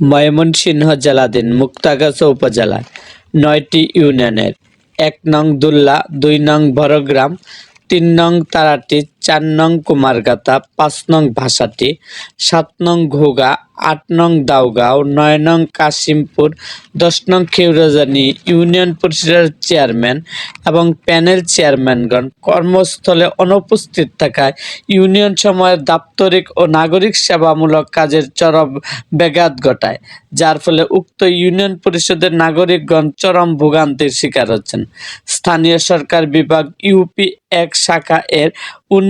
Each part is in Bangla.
ময়মনসিংহ জেলাধীন মুক্তাগাছা উপজেলায় নয়টি ইউনিয়নের, এক নং দুল্লা, দুই নং বড়গ্রাম, তিন নং তারাটি চার নং কুমারগাতা, পাঁচ নং ভাষাটি, সাত নং ঘোগা, আট নং দাউগাঁও, নয় নং কাশিমপুর, দশ নং খেউরাজানি ইউনিয়ন পরিষদের চেয়ারম্যান এবং প্যানেল চেয়ারম্যানগণ কর্মস্থলে অনুপস্থিত থাকায় ইউনিয়ন সময়ের দাপ্তরিক ও নাগরিক সেবামূলক কাজের চরম ব্যাঘাত ঘটায়, যার ফলে উক্ত ইউনিয়ন পরিষদের নাগরিকগণ চরম ভোগান্তির শিকার হচ্ছেন। স্থানীয় সরকার বিভাগ ইউপি এক শাখা এর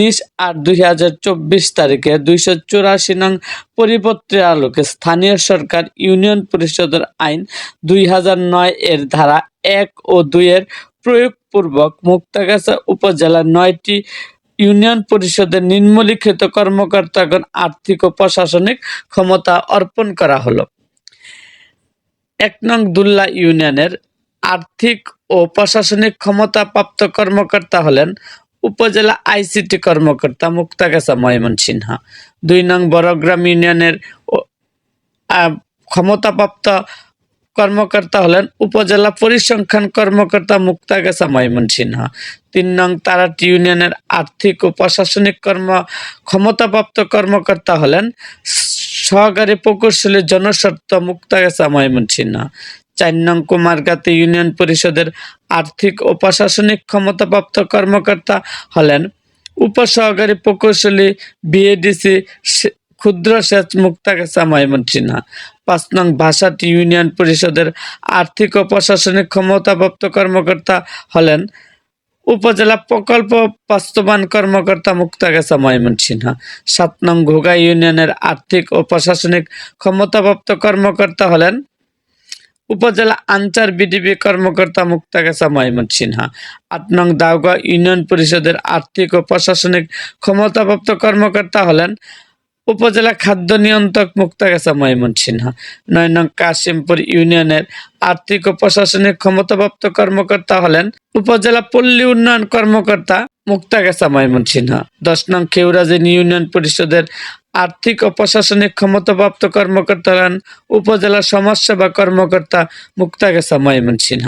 উনিশ আট দুই হাজার চব্বিশ তারিখে দুইশো চুরাশি নং পরিপত্রের আলোকে স্থানীয় সরকার ইউনিয়ন পরিষদের আইন দুই হাজার নয় এর ধারা এক ও দুইয়ের প্রয়োগপূর্বক মুক্তাগাছা উপজেলার নয়টি ইউনিয়ন পরিষদের নিম্নলিখিত কর্মকর্তাগণ আর্থিক ও প্রশাসনিক ক্ষমতা অর্পণ করা হলো। এক নং দুল্লা ইউনিয়নের আর্থিক ও প্রশাসনিক ক্ষমতাপ্রাপ্ত কর্মকর্তা হলেন উপজেলা আইসিটি কর্মকর্তা মুক্তাগাছা ময়মনসিংহ দুই নং বড়গ্রাম ইউনিয়নের ক্ষমতাপ্রাপ্ত কর্মকর্তা হলেন উপজেলা পরিসংখ্যান কর্মকর্তা মুক্তাগাছা ময়মনসিংহ তিন নং তারাটি ইউনিয়নের আর্থিক ও প্রশাসনিক কর্ম, ক্ষমতাপ্রাপ্ত কর্মকর্তা হলেন সহকারী প্রকৌশলী জনস্বার্থ মুক্তাগাছা ময়মনসিংহ চার নং কুমারগাতি ইউনিয়ন পরিষদের আর্থিক ও প্রশাসনিক ক্ষমতাপ্রাপ্ত কর্মকর্তা হলেন উপসহকারী প্রকৌশলী বিএডিসি ক্ষুদ্র সেচ মুক্তাগাছা ময়মনসিংহ। পাঁচ নং ভাষাটি ইউনিয়ন পরিষদের আর্থিক ও প্রশাসনিক ক্ষমতাপ্রাপ্ত কর্মকর্তা হলেন উপজেলা প্রকল্প বাস্তবায়ন কর্মকর্তা মুক্তাগাছা ময়মনসিংহ। সাত নং ঘোগা ইউনিয়নের আর্থিক ও প্রশাসনিক ক্ষমতাপ্রাপ্ত কর্মকর্তা হলেন উপজেলা আনসার বিডিবি কর্মকর্তা মুক্তাগাছা ময়মনসিংহ আট নং দাউগা ইউনিয়ন পরিষদের আর্থিক ও প্রশাসনিক ক্ষমতাপ্রাপ্ত কর্মকর্তা হলেন উপজেলা খাদ্য নিয়ন্ত্রক মুক্তাগাছা ময়মনসিংহ নয় নং কাশিমপুর ইউনিয়নের আর্থিক ও প্রশাসনিক ক্ষমতাপ্রাপ্ত কর্মকর্তা হলেন উপজেলা পল্লী উন্নয়ন কর্মকর্তা মুক্তাগাছা ময়মনসিংহ। দশ নং খেউরাজিন ইউনিয়ন পরিষদের আর্থিক ও প্রশাসনিক ক্ষমতাপ্রাপ্ত কর্মকর্তা হলেন উপজেলা সমাজসেবা কর্মকর্তা মুক্তাগাছা ময়মনসিংহ।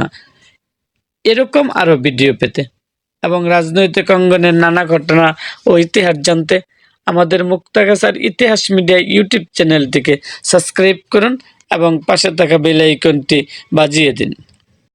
এরকম আরও ভিডিও পেতে এবং রাজনৈতিক অঙ্গনের নানা ঘটনা ও ইতিহাস জানতে আমাদের মুক্তাগাছার ইতিহাস মিডিয়া ইউটিউব চ্যানেলটিকে সাবস্ক্রাইব করুন এবং পাশে থাকা বেল আইকনটি বাজিয়ে দিন।